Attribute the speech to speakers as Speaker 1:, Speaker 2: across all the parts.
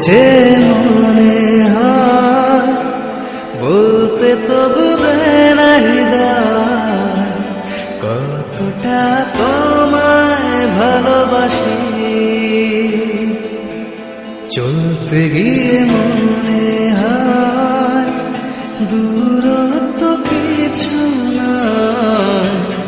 Speaker 1: যে মনে হয় বলতে তো বুঝে না হৃদয়। কতটা তোমায় ভালোবাসি। চলতে গিয়ে মনে হয় দূরত্ব কিছু নয়।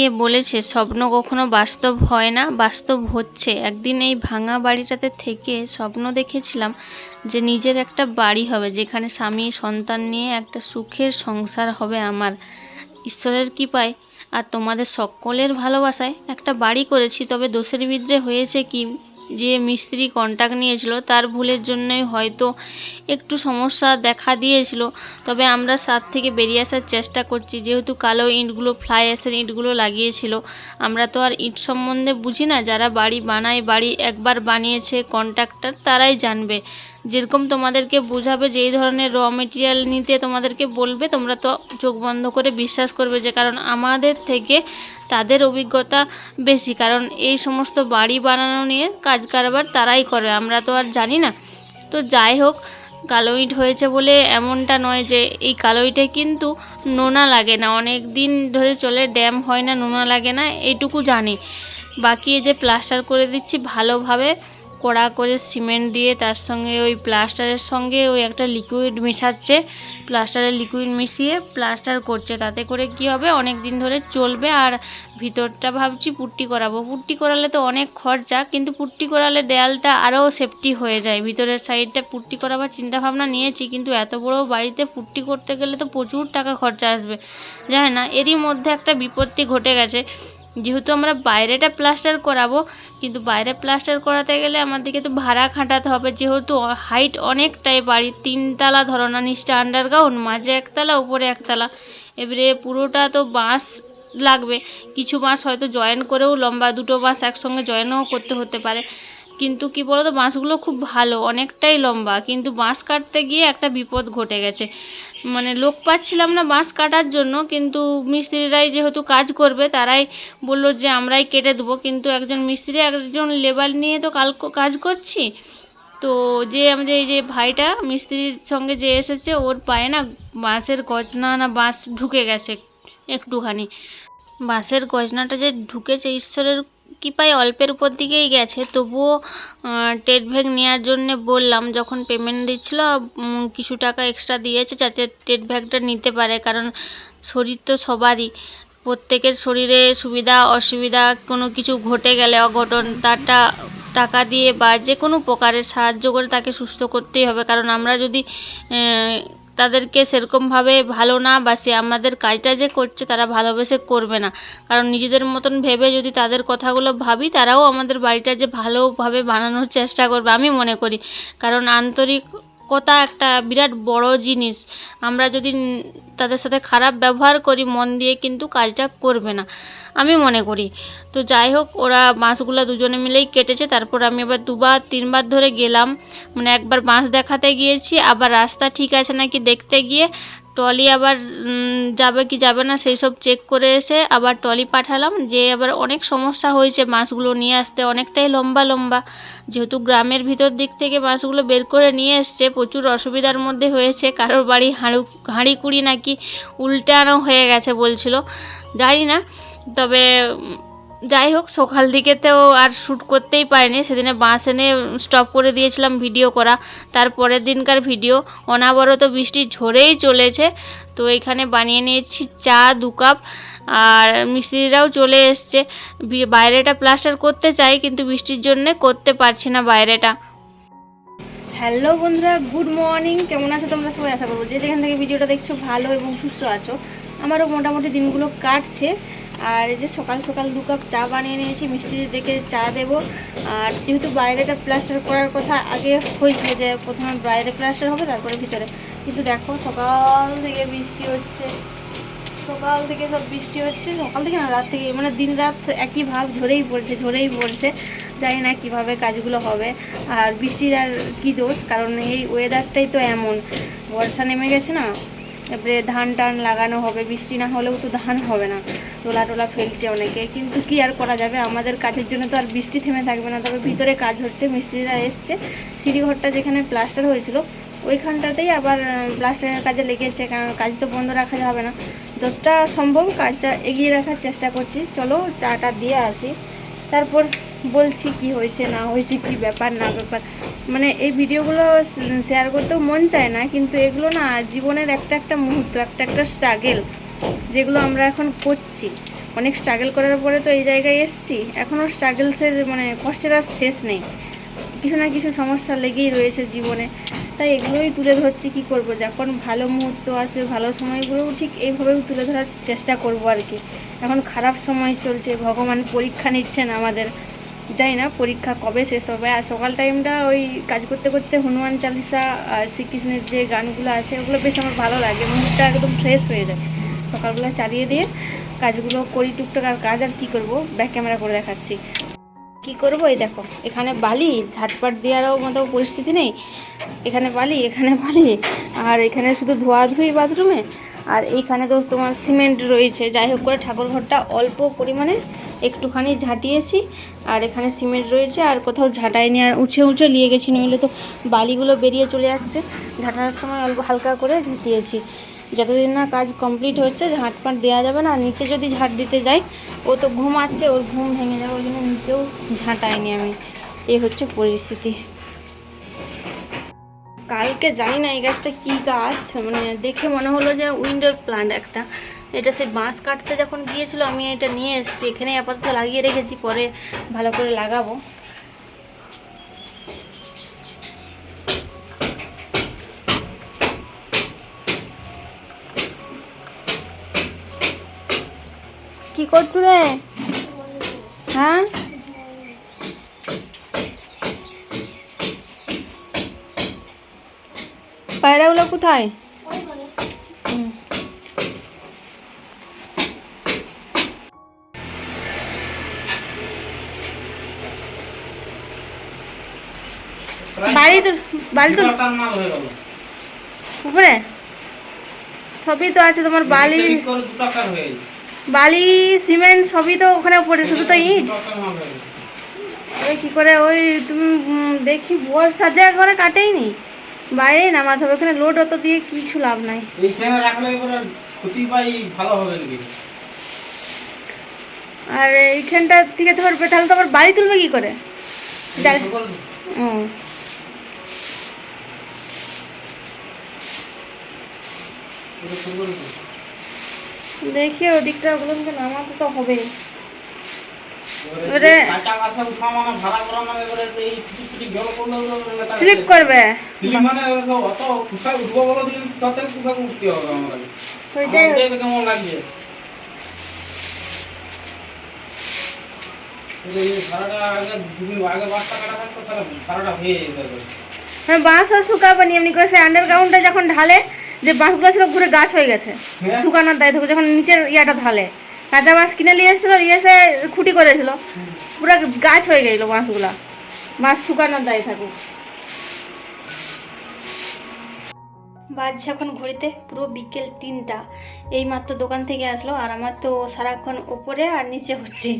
Speaker 2: কে বলেছে, স্বপ্ন কখনো বাস্তব হয় না, বাস্তব হচ্ছে। একদিন এই ভাঙা বাড়িটাতে থেকে স্বপ্ন দেখেছিলাম যে নিজের একটা বাড়ি হবে, যেখানে স্বামী সন্তান নিয়ে একটা সুখের সংসার হবে আমার। ঈশ্বরের কৃপায় আর তোমাদের সকলের ভালোবাসায় একটা বাড়ি করেছি, তবে দোষের বিদ্রে হয়েছে কি? যে মিস্ত্রি কন্ট্যাক্ট নিয়েছিল, তার ভুলের জন্যই হয়তো একটু সমস্যা দেখা দিয়েছিল। তবে আমরা সাত থেকে বেরিয়ে আসার চেষ্টা করছি, যেহেতু কালো ইঁটগুলো ফ্লাই অ্যাশের ইঁটগুলো লাগিয়েছিল। আমরা তো আর ইট সম্বন্ধে বুঝি না, যারা বাড়ি বানায়, বাড়ি একবার বানিয়েছে কন্ট্রাক্টর তারাই জানবে। যেরকম তোমাদেরকে বোঝাবে যে এই ধরনের র মেটেরিয়াল নিতে তোমাদেরকে বলবে, তোমরা তো চোখ বন্ধ করে বিশ্বাস করবে যে, কারণ আমাদের থেকে তাদের অভিজ্ঞতা বেশি, কারণ এই সমস্ত বাড়ি বানানো নিয়ে কাজ কারবার তারাই করে, আমরা তো আর জানি না। তো যাই হোক কালো ইট হয়েছে বলে এমনটা নয় যে এই কালো ইটে কিন্তু নোনা লাগে না। অনেক দিন ধরে চলে, ড্যাম হয় না, নোনা লাগে না, এইটুকু জানি। বাকি যে প্লাস্টার করে দিচ্ছি ভালোভাবে। কড়া করে সিমেন্ট দিয়ে তার সঙ্গে ওই প্লাস্টারের সঙ্গে ওই একটা লিকুইড মেশাচ্ছে। প্লাস্টারের লিকুইড মিশিয়ে প্লাস্টার করছে। তাতে করে কি হবে? অনেক দিন ধরে চলবে আর ভিতরটা ভাবছি পুট্টি করাবো। পুট্টি করালে তো অনেক খরচা, কিন্তু পুট্টি করালে দেয়ালটা আরও সেফটি হয়ে যায়। ভিতরের সাইডটা পুট্টি করাবার চিন্তা ভাবনা নিয়েছি, কিন্তু এত বড় বাড়িতে পুট্টি করতে গেলে তো প্রচুর টাকা খরচা আসবে। জানে না, এরই মধ্যে একটা বিপত্তি ঘটে গেছে। যেহেতু আমরা বাইরেটা প্লাস্টার করাবো, কিন্তু বাইরে প্লাস্টার করাতে গেলে আমাদেরকে তো ভাড়া খাটাতে হবে। যেহেতু হাইট অনেকটাই বাড়ি, তিনতলা ধরো, না নিচটা আন্ডারগ্রাউন্ড মাঝে একতলা, উপরে একতলা। এবারে পুরোটা তো বাঁশ লাগবে। কিছু বাঁশ হয়তো জয়েন করেও লম্বা, দুটো বাঁশ একসঙ্গে জয়েনও করতে হতে পারে। কিন্তু কি বলো তো বাঁশগুলো খুব ভালো, অনেকটাই লম্বা। কিন্তু বাঁশ কাটতে গিয়ে একটা বিপদ ঘটে গেছে। মানে লোক পাচ্ছিলাম না বাঁশ কাটার জন্য, কিন্তু মিস্ত্রিরাই যেহেতু কাজ করবে, তারাই বলল যে আমরাই কেটে দেবো। কিন্তু একজন মিস্ত্রি, একজন লেবার নিয়ে তো কাল কাজ করছি। তো যে আমাদের এই যে ভাইটা, মিস্ত্রির সঙ্গে যে এসেছে, ওর পায়ে না বাঁশের গজনা না বাঁশ ঢুকে গেছে একটুখানি। বাঁশের গজনাটা যে ঢুকেছে, ঈশ্বরের কৃপায় অল্পের উপর দিকেই গেছে। তবুও টেট ব্যাগ নেওয়ার জন্যে বললাম, যখন পেমেন্ট দিচ্ছিল কিছু টাকা এক্সট্রা দিয়েছে যাতে টেট ব্যাগটা নিতে পারে, কারণ শরীর তো সবারই। প্রত্যেকের শরীরে সুবিধা, অসুবিধা কোনো কিছু ঘটে গেলে, অঘটন, তারটা, টাকা দিয়ে বা যে কোনো প্রকারের সাহায্য করে তাকে সুস্থ করতেই হবে। কারণ আমরা যদি তাদেরকে সেরকমভাবে ভালো না বা সে আমাদের কাজটা যে করছে তারা ভালোবেসে করবে না। কারণ নিজেদের মতন ভেবে যদি তাদের কথাগুলো ভাবি, তারাও আমাদের বাড়িটা যে ভালোভাবে বানানোর চেষ্টা করবে আমি মনে করি। কারণ আন্তরিকতা একটা বিরাট বড় জিনিস। আমরা যদি তাদের সাথে খারাপ ব্যবহার করি, মন দিয়ে কিন্তু কাজটা করবে না। আমি মনে করি। তো যাই হোক, ওরা বাঁশগুলো দুজনে মিলেই কেটেছে। তারপর আমি আবার দুবার, তিনবার ধরে গেলাম। মানে একবার বাঁশ দেখাতে গিয়েছি, আবার রাস্তা ঠিক আছে নাকি দেখতে গিয়ে ট্রলি আবার যাবে কি যাবে না সেই সব চেক করে এসে আবার ট্রলি পাঠালাম। যে আবার অনেক সমস্যা হয়েছে বাঁশগুলো নিয়ে আসতে, অনেকটাই লম্বা লম্বা। যেহেতু গ্রামের ভিতর দিক থেকে বাঁশগুলো বের করে নিয়ে এসছে, প্রচুর অসুবিধার মধ্যে হয়েছে। কারোর বাড়ি হাঁড়ু, হাঁড়ি কুড়ি নাকি উল্টানো হয়ে গেছে বলছিল। জানি না, তবে যাই হোক সকাল দিকে তো আর শ্যুট করতেই পারিনি। সেদিনে বাস এনে স্টপ করে দিয়েছিলাম ভিডিও করা। তারপরের দিনকার ভিডিও অনাবরত বৃষ্টি ঝরেই চলেছে। তো এখানে বানিয়ে নিয়েছি চা দু কাপ। আর মিস্ত্রিরাও চলে এসছে। বাইরেটা প্লাস্টার করতে চাই, কিন্তু বৃষ্টির জন্যে করতে পারছি না বাইরেটা। হ্যালো বন্ধুরা গুড মর্নিং কেমন আছো তোমরা সবাই? আশা করব যে যেখান থেকে ভিডিওটা দেখছ, ভালো এবং সুস্থ আছো। আমারও মোটামুটি দিনগুলো কাটছে। আর এই যে সকাল সকাল দু কাপ চা বানিয়ে নিয়েছি মিস্ত্রি দেখে চা দেবো। আর যেহেতু বাইরেটা প্লাস্টার করার কথা আগে হয়েছিল যে প্রথমে বাইরে প্লাস্টার হবে, তারপরে ভিতরে। কিন্তু দেখো, সকাল থেকে বৃষ্টি হচ্ছে। সকাল থেকে সব বৃষ্টি হচ্ছে। সকাল থেকে না, রাত থেকে মানে দিন রাত একই ভাব ঝরেই পড়ছে ঝরেই পড়ছে। জানি না কীভাবে কাজগুলো হবে। আর বৃষ্টির আর কী দোষ? কারণ এই ওয়েদারটাই তো এমন। বর্ষা নেমে গেছে না, এবারে ধান টান লাগানো হবে, বৃষ্টি না হলেও তো ধান হবে না।
Speaker 3: তোলা টোলা ফেলছে অনেকে। কিন্তু কি আর করা যাবে? আমাদের কাজের জন্য তো আর বৃষ্টি থেমে থাকবে না। তবে ভিতরে কাজ হচ্ছে, মিস্ত্রিরা এসছে। সিঁড়িঘরটা যেখানে প্লাস্টার হয়েছিল, ওইখানটাতেই আবার প্লাস্টারের কাজে লেগেছে। কারণ কাজ তো বন্ধ রাখা যাবে না। যতটা সম্ভব কাজটা এগিয়ে রাখার চেষ্টা করছি। চলো, চাটা দিয়ে আসি। তারপর বলছি কি হয়েছে, না হয়েছে, কি ব্যাপার, না ব্যাপার। মানে এই ভিডিওগুলো শেয়ার করতেও মন চায় না, কিন্তু এগুলো না জীবনের একটা একটা মুহূর্ত, একটা একটা স্ট্রাগেল যেগুলো আমরা এখন করছি। অনেক স্ট্রাগল করার পরে তো এই জায়গায় এসেছি। এখনও স্ট্রাগলসের মানে কষ্টের আর শেষ নেই। কিছু না কিছু সমস্যা লেগেই রয়েছে জীবনে। তাই এগুলোই তুলে ধরছি কি করব? যখন ভালো মুহূর্ত আসবে, ভালো সময়গুলোও ঠিক এইভাবেও তুলে ধরার চেষ্টা করব আর কি। এখন খারাপ সময় চলছে, ভগবান পরীক্ষা নিচ্ছেন আমাদের। জানি না পরীক্ষা কবে শেষ হবে। আর সকাল টাইমটা ওই কাজ করতে করতে হনুমান চালিসা আর শ্রীকৃষ্ণের যে গানগুলো আছে, ওগুলো বেশ আমার ভালো লাগে। মুডটা একদম ফ্রেশ হয়ে যায়। সকালবেলা চালিয়ে দিয়ে কাজগুলো করি টুকটাক আর কাজ, আর কী করব? ব্যাক ক্যামেরা করে দেখাচ্ছি। কি করব? এই দেখো, এখানে বালি, ঝাটপাট দেওয়ারও মতো পরিস্থিতি নেই। এখানে বালি এখানে বালি, আর এখানে শুধু ধোয়াধুয়ি বাথরুমে। আর এইখানে তো তোমার সিমেন্ট রয়েছে। যাই হোক করে ঠাকুর ঘরটা অল্প পরিমাণে একটুখানি ঝাঁটিয়েছি। আর এখানে সিমেন্ট রয়েছে, আর কোথাও ঝাঁটাইনি আর উঁচে উঁচে নিয়ে গেছি। নইলে তো বালিগুলো বেরিয়ে চলে আসছে। ঝাঁটানোর সময় অল্প হালকা করে ঝাঁটিয়েছি। যতদিন না কাজ কমপ্লিট হচ্ছে, ঝাঁট ঝাঁটপাট দেওয়া যাবে না। নিচে যদি ঝাঁট দিতে যাই, ও তো ঘুমাচ্ছে ওর ঘুম ভেঙে যাবে, ওই জন্য নিচেও ঝাঁটাইনি আমি। এই হচ্ছে পরিস্থিতি। কালকে জানি না এই গাছটা কী গাছ মানে দেখে মনে হলো যে উইন্ডোর প্লান্ট একটা। এটা সেই বাঁশ কাটতে যখন গিয়েছিল, আমি এটা নিয়ে এসেছি। এখানে আপাতত লাগিয়ে রেখেছি, পরে ভালো করে লাগাবো। পায়রাগুলো কোথায়। বাড়ি তো বাড়ি তো উপরে? সবই তো আছে তোমার বালি।
Speaker 4: করে।
Speaker 3: বালি সিমেন্ট সবই তো ওখানে উপরে শুধু তো ইট। কি করে ওই তুমি দেখি বর্ষা যে একবারে কাটেই নি বাইরে নামাতে হবে ওখানে লোড অত দিয়ে কিছু লাভ নাই।
Speaker 4: এইখানে রাখলে এবারে ক্ষতি পাই ভালো হবে নাকি?
Speaker 3: আর এইখানটা থেকে তোমার তাহলে তো আবার বাড়ি তুলবে কি করে? ও।
Speaker 4: তো।
Speaker 3: দেখি ওদিকটা ওগুলোকে নামাতে তো হবে স্লিপ করবে।
Speaker 4: স্লিপ মানে হয়ে
Speaker 3: বাঁশ আর এমনি করে সে যখন ঢালে যে বাঁশগুলো ছিল ঘুরে গাছ হয়ে গেছে।
Speaker 4: হ্যাঁ।
Speaker 3: শুকানোর দায় যখন নিচের ইয়াটা ঢালে। কাঁচা বাঁশ কিনে নিয়ে এসেছিল, নিয়ে এসে খুঁটি করেছিল। পুরো গাছ হয়ে গেছিল বাঁশগুলা। বাঁশ শুকানোর দায় থাকুক। বাজছে এখন ঘড়িতে, পুরো বিকেল তিনটা। এই মাত্র দোকান থেকে আসলো, আর আমার তো সারাক্ষণ ওপরে আর নিচে হচ্ছে।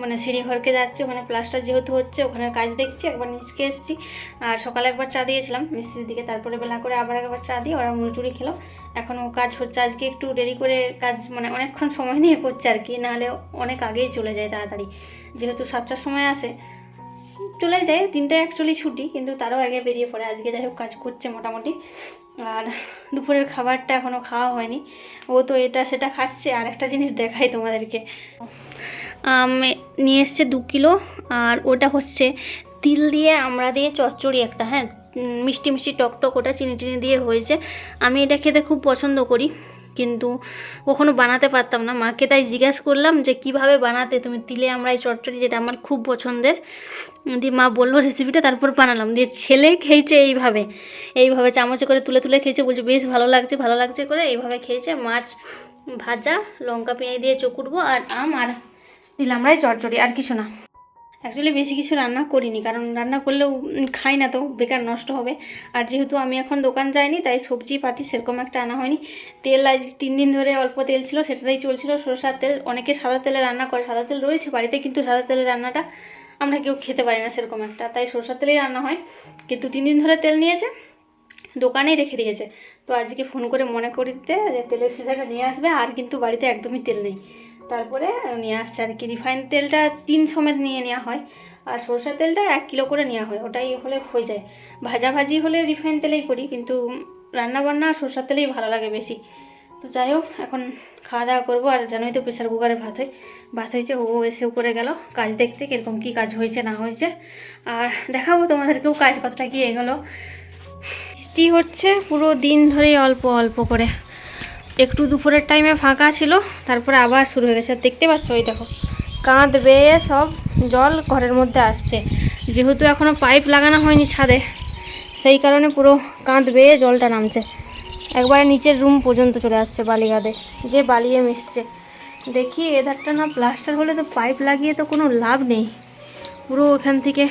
Speaker 3: মানে সিঁড়ি ঘরকে যাচ্ছে, ওখানে প্লাস্টার যেহেতু হচ্ছে, ওখানে কাজ দেখছি, একবার নিচকে এসেছি। আর সকালে একবার চা দিয়েছিলাম মিস্ত্রির দিকে, তারপরে বেলা করে আবার একবার চা দিয়ে ওরা মুড়ি খেলো। এখনও কাজ হচ্ছে, আজকে একটু দেরি করে কাজ মানে অনেকক্ষণ সময় নিয়ে করছে আর কি, নাহলে অনেক আগেই চলে যায় তাড়াতাড়ি। যেহেতু সাতটার সময় আসে, চলে যায়, তিনটায় অ্যাকচুয়ালি ছুটি, কিন্তু তারও আগে বেরিয়ে পড়ে। আজকে যাই হোক কাজ করছে মোটামুটি। আর দুপুরের খাবারটা এখনও খাওয়া হয়নি। ও তো এটা সেটা খাচ্ছে, আর একটা জিনিস দেখাই তোমাদেরকে। আম নিয়ে এসছে দু কিলো, আর ওটা হচ্ছে তিল দিয়ে আমরা দিয়ে চচ্চড়ি একটা হ্যাঁ? মিষ্টি মিষ্টি টক টক ওটা চিনি চিনি দিয়ে হয়েছে। আমি এটা খেতে খুব পছন্দ করি। কিন্তু কখনো বানাতে পারতাম না। মাকে তাই জিজ্ঞেস করলাম যে, কীভাবে বানাতে? তুমি তিলে আমরা এই চচ্চড়ি যেটা আমার খুব পছন্দের। দিয়ে মা বলল রেসিপিটা তারপর বানালাম। দিয়ে ছেলে খেয়েছে এইভাবে। এইভাবে চামচে করে তুলে তুলে খেয়েছে। বলছে, বেশ ভালো লাগছে ভালো লাগছে করে। এইভাবে খেয়েছে। মাছ ভাজা, লঙ্কা পেঁয়াজ দিয়ে চকুটবো আর আম, আর দিলাম রাই চচ্চড়ি আর কিছু না। অ্যাকচুয়ালি বেশি কিছু রান্না করিনি, কারণ রান্না করলেও খাই না তো, বেকার নষ্ট হবে। আর যেহেতু আমি এখন দোকান যাইনি, তাই সবজি পাতি সেরকম একটা আনা হয়নি। তেল আজ তিন দিন ধরে অল্প তেল ছিল, সেটাতেই চলছিল। সরষার তেল, অনেকে সাদা তেলে রান্না করে, সাদা তেল রয়েছে বাড়িতে, কিন্তু সাদা তেলের রান্নাটা আমরা কেউ খেতে পারি না সেরকম একটা। তাই সরষার তেলেই রান্না হয়। কিন্তু তিন দিন ধরে তেল নিয়েছে, দোকানেই রেখে দিয়েছে। তো আজকে ফোন করে মনে করে দিতে যে, তেলের সিসাটা নিয়ে আসবে, আর কিন্তু বাড়িতে একদমই তেল নেই। তারপরে নিয়ে আসছে আর কি। রিফাইন তেলটা তিন সমেত নিয়ে নেওয়া হয়। আর সরষের তেলটা এক কিলো করে নেওয়া হয়। ওটাই হলে হয়ে যায়। ভাজা ভাজি হলে রিফাইন তেলেই করি, কিন্তু রান্না বান্না সরষের তেলেই ভালো লাগে বেশি। তো যাই হোক, এখন খাওয়া দাওয়া করব। আর জানোই তো প্রেশার কুকারে ভাত হয়। ভাত হয়েছে, ও এসে উপরে গেল। কাজ দেখতে কীরকম কী কাজ হয়েছে, না হয়েছে। আর দেখাবো তোমাদেরকেও কাজ কতটা কি এগোলো। বৃষ্টি হচ্ছে পুরো দিন ধরেই অল্প অল্প করে। একটু দুপুরের টাইমে ফাঁকা ছিল, তারপরে আবার শুরু হয়ে গেছে। দেখতে পাচ্ছ ওই দেখো, কাঁধ বেয়ে সব জল ঘরের মধ্যে আসছে। যেহেতু এখনও পাইপ লাগানো হয়নি ছাদে, সেই কারণে পুরো কাঁধ বেয়ে জলটা নামছে। একবারে নিচের রুম পর্যন্ত চলে আসছে বালিগাদে, যে বালিয়ে মিশছে। দেখি এধারটা না প্লাস্টার হলে তো পাইপ লাগিয়ে তো কোনো লাভ নেই। পুরো ওখান থেকে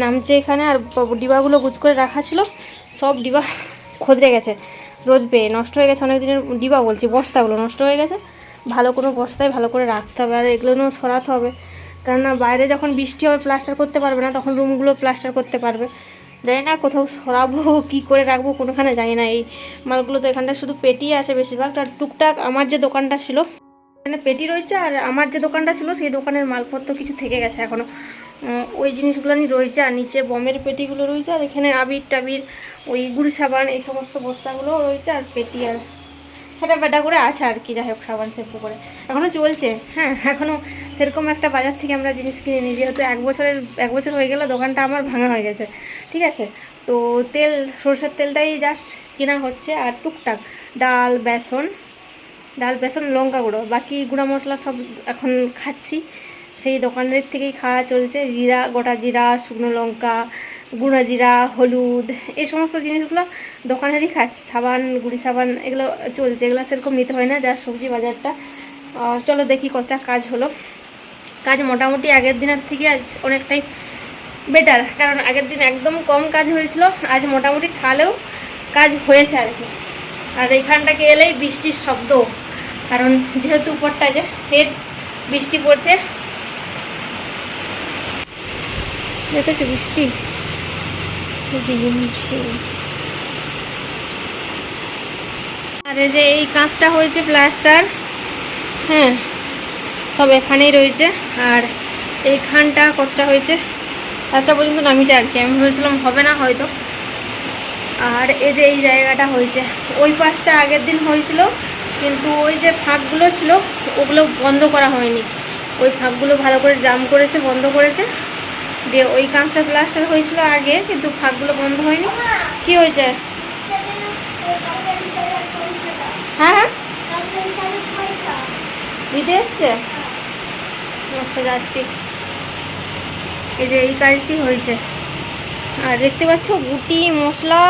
Speaker 3: নামছে এখানে, আর ডিবাগুলো গুছ করে রাখা ছিল, সব ডিবা খদরে গেছে। রোদ পেয়ে নষ্ট হয়ে গেছে অনেক দিনের ডিবা বলছি, বস্তাগুলো নষ্ট হয়ে গেছে। ভালো কোনো বস্তায় ভালো করে রাখতে হবে আর এগুলো সরাতে হবে। কেননা বাইরে যখন বৃষ্টি হবে প্লাস্টার করতে পারবে না, তখন রুমগুলো প্লাস্টার করতে পারবে। জানি না কোথাও সরাবো, কী করে রাখব, কোনোখানে জানি না। এই মালগুলো তো এখানটায় শুধু পেটি আছে বেশিরভাগ, আর টুকটাক আমার যে দোকানটা ছিল, এখানে পেটি রয়েছে, আর আমার যে দোকানটা ছিল, সেই দোকানের মালপত্র কিছু থেকে গেছে এখনও ওই জিনিসগুলো নিয়ে রয়েছে, আর নিচে বমের পেটিগুলো রয়েছে, আর এখানে আবির টাবির, ওই গুড় সাবান, এই সমস্ত বস্তাগুলো রয়েছে, আর পেটি আর ফেটা ফেটা করে আছে আর কি যাই হোক সাবান শ্যাম্পু করে। এখনও চলছে হ্যাঁ এখনও সেরকম একটা বাজার থেকে আমরা জিনিস কিনে নিই, যেহেতু এক বছরের, এক বছর হয়ে গেল, দোকানটা আমার ভাঙা হয়ে গেছে, ঠিক আছে? তো তেল, সরষের তেলটাই জাস্ট কেনা হচ্ছে, আর টুকটাক ডাল, বেসন ডাল, বেসন, লঙ্কা গুঁড়ো, বাকি গুঁড়া মশলা সব এখন খাচ্ছি। সেই দোকানের থেকেই খাওয়া চলছে। জিরা, গোটা জিরা, শুকনো লঙ্কা, গুঁড়া জিরা, হলুদ, এই সমস্ত জিনিসগুলো দোকানেরই খাচ্ছি। সাবান, গুড়ি সাবান, এগুলো চলছে। এগুলো সেরকম নিতে হয় না, যা সবজি বাজারটা। চলো দেখি কতটা কাজ হলো। কাজ মোটামুটি আগের দিনের থেকে আজ অনেকটাই বেটার কারণ আগের দিন একদম কম কাজ হয়েছিল। আজ মোটামুটি তাহলেও কাজ হয়েছে আর কি। আর এইখানটাকে এলেই বৃষ্টির শব্দ, কারণ যেহেতু উপরটা যে সেট বৃষ্টি পড়ছে দেখেছ বৃষ্টি। আর এই যে এই কাঁচটা হয়েছে প্লাস্টার হ্যাঁ সব এখানেই রয়েছে। আর এইখানটা কতটা হয়েছে একটা পর্যন্ত নামিয়েছে আর কি আমি ভেবেছিলাম হবে না হয়তো। আর এই যে এই জায়গাটা হয়েছে ওই পাশটা আগের দিন হয়েছিল কিন্তু ওই যে ফাঁকগুলো ছিল ওগুলো বন্ধ করা হয়নি। ওই ফাঁকগুলো ভালো করে জাম করেছে বন্ধ করেছে। দিয়ে ওই কাঁচটা প্লাস্টার হয়েছিল আগে, কিন্তু ফাঁকগুলো বন্ধ হয়নি। কি হয়েছে? হ্যাঁ হ্যাঁ। দিতে এসছে? আচ্ছা যাচ্ছি। এই যে এই কাজটি হয়েছে। আর দেখতে পাচ্ছ, গুটি, মশলা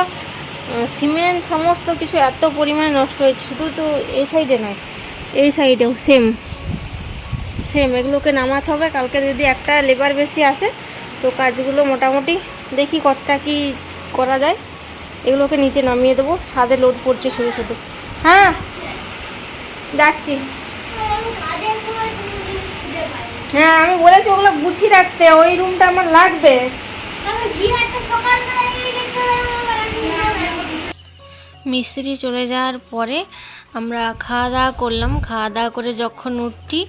Speaker 3: সিমেন্ট, সমস্ত কিছু এত পরিমাণে নষ্ট হয়েছে। শুধু তো এই সাইডে নয়, এই সাইডেও সেম সেম এগুলোকে নামাতে হবে। কালকে যদি একটা লেবার বেশি আসে তো কাজগুলো মোটামুটি দেখি কতটা কি করা যায়। এগুলোকে নিচে নামিয়ে দেবো সাদে লোড পড়ছে শুধু শুধু। হ্যাঁ যাচ্ছি। হ্যাঁ আমি বলেছি ওগুলো গুছিয়ে রাখতে, ওই রুমটা আমার লাগবে।
Speaker 2: মিস্ত্রি চলে যাওয়ার পরে আমরা খাওয়া দাওয়া করলাম। খাওয়া দাওয়া করে যখন উঠি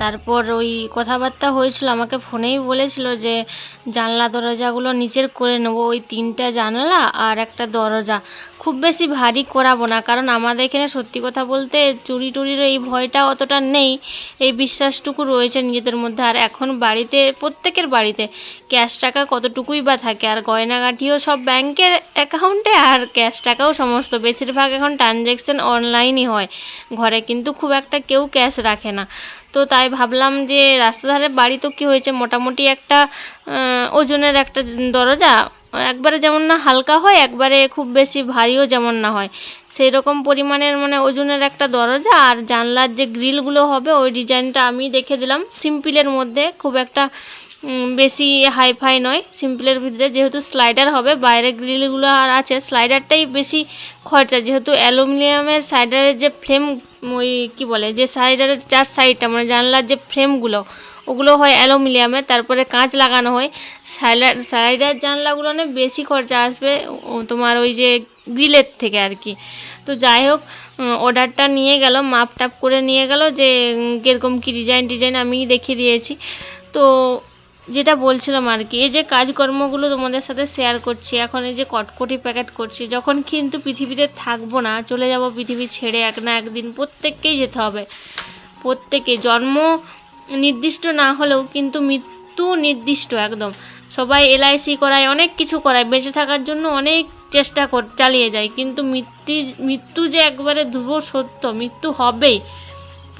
Speaker 2: তারপর ওই কথাবার্তা হয়েছিল, আমাকে ফোনেই বলেছিল যে জানলা দরজাগুলো নিচের করে নেব, ওই তিনটা জানলা আর একটা দরজা। খুব বেশি ভারী করাবো না, কারণ আমাদের এখানে সত্যি কথা বলতে চুরি টুরির এই ভয়টা অতটা নেই, এই বিশ্বাসটুকু রয়েছে নিজেদের মধ্যে। আর এখন বাড়িতে, প্রত্যেকের বাড়িতে ক্যাশ টাকা কতটুকুই বা থাকে, আর গয়নাগাঠিও সব ব্যাংকের অ্যাকাউন্টে, আর ক্যাশ টাকাও সমস্ত। বেশিরভাগ এখন ট্রানজ্যাকশন অনলাইনই হয়, ঘরে কিন্তু খুব একটা কেউ ক্যাশ রাখে না। তো তাই ভাবলাম যে রাস্তাধারে বাড়ি তো কী হয়েছে? মোটামুটি একটা ওজনের একটা দরজা। একবারে যেমন না হালকা হয়, একবারে খুব বেশি ভারীও যেমন না হয়। সেই রকম পরিমাণের মানে ওজনের একটা দরজা আর জানলার যে গ্রিলগুলো হবে, ওই ডিজাইনটা আমি দেখে দিলাম। সিম্পলের মধ্যে খুব একটা বেশি হাইফাই নয়, সিম্পলের ভিতরে যেহেতু স্লাইডার হবে, বাইরে গ্রিলগুলো আর আছে, স্লাইডারটাই বেশি খরচা। যেহেতু অ্যালুমিনিয়ামের সাইডারের যে ফ্রেম, ওই কী বলে, যে সাইডারের চার সাইডটা মানে জানলার যে ফ্রেমগুলো, ওগুলো হয় অ্যালুমিনিয়ামের তারপরে কাঁচ লাগানো হয়। সাইডার সাইডার জানলাগুলো অনেক বেশি খরচা আসবে তোমার ওই যে গ্রিলের থেকে আর কি। তো যাই হোক অর্ডারটা নিয়ে গেল মাপ টাপ করে নিয়ে গেল যে কীরকম কী ডিজাইন ডিজাইন আমি দেখিয়ে দিয়েছি। তো যেটা বলছিলাম আর কি, এই যে কাজকর্মগুলো তোমাদের সাথে শেয়ার করছি, এখন এই যে কটকটি প্যাকেট করছি, যখন কিন্তু পৃথিবীতে থাকব না, চলে যাব পৃথিবী ছেড়ে এক না একদিন প্রত্যেককেই যেতে হবে। প্রত্যেকে, জন্ম নির্দিষ্ট না হলেও কিন্তু মৃত্যু নির্দিষ্ট একদম। সবাই এলআইসি করায়, অনেক কিছু করায়, বেঁচে থাকার জন্য অনেক চেষ্টা কর, চালিয়ে যায়, কিন্তু মৃত্যু মৃত্যু যে একবারে ধ্রুব সত্য, মৃত্যু হবেই।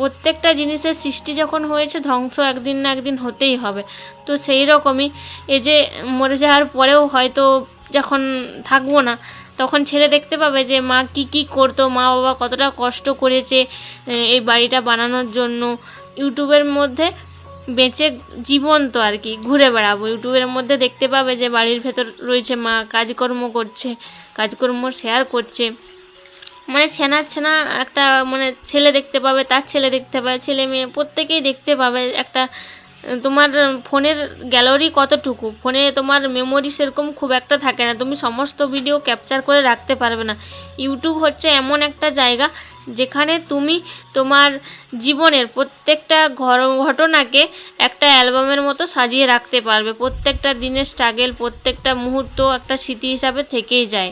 Speaker 2: প্রত্যেকটা জিনিসের সৃষ্টি যখন হয়েছে, ধ্বংস একদিন না একদিন হতেই হবে। তো সেই রকমই এই যে মরে যাওয়ার পরেও হয়তো যখন থাকব না, তখন ছেলে দেখতে পাবে যে মা কি কি করতো, মা বাবা কতটা কষ্ট করেছে এই বাড়িটা বানানোর জন্য। ইউটিউবের মধ্যে বেঁচে জীবন্ত আর কি, ঘুরে বেড়াবো। ইউটিউবের মধ্যে দেখতে পাবে যে বাড়ির ভেতর রয়েছে মা, কাজকর্ম করছে, কাজকর্ম শেয়ার করছে। মানে ছেনা ছেনা একটা মানে ছেলে দেখতে পাবে, তার ছেলে দেখতে পাবে, ছেলে মেয়ে প্রত্যেকেই দেখতে পাবে। একটা, তোমার ফোনের গ্যালারি কতটুকু? ফোনে তোমার মেমোরি সেরকম খুব একটা থাকে না। তুমি সমস্ত ভিডিও ক্যাপচার করে রাখতে পারবে না। ইউটিউব হচ্ছে এমন একটা জায়গা যেখানে তুমি তোমার জীবনের প্রত্যেকটা ঘর, ঘটনাকে একটা অ্যালবামের মতো সাজিয়ে রাখতে পারবে। প্রত্যেকটা দিনের স্ট্রাগেল প্রত্যেকটা মুহূর্ত একটা স্মৃতি হিসাবে থেকেই যায়।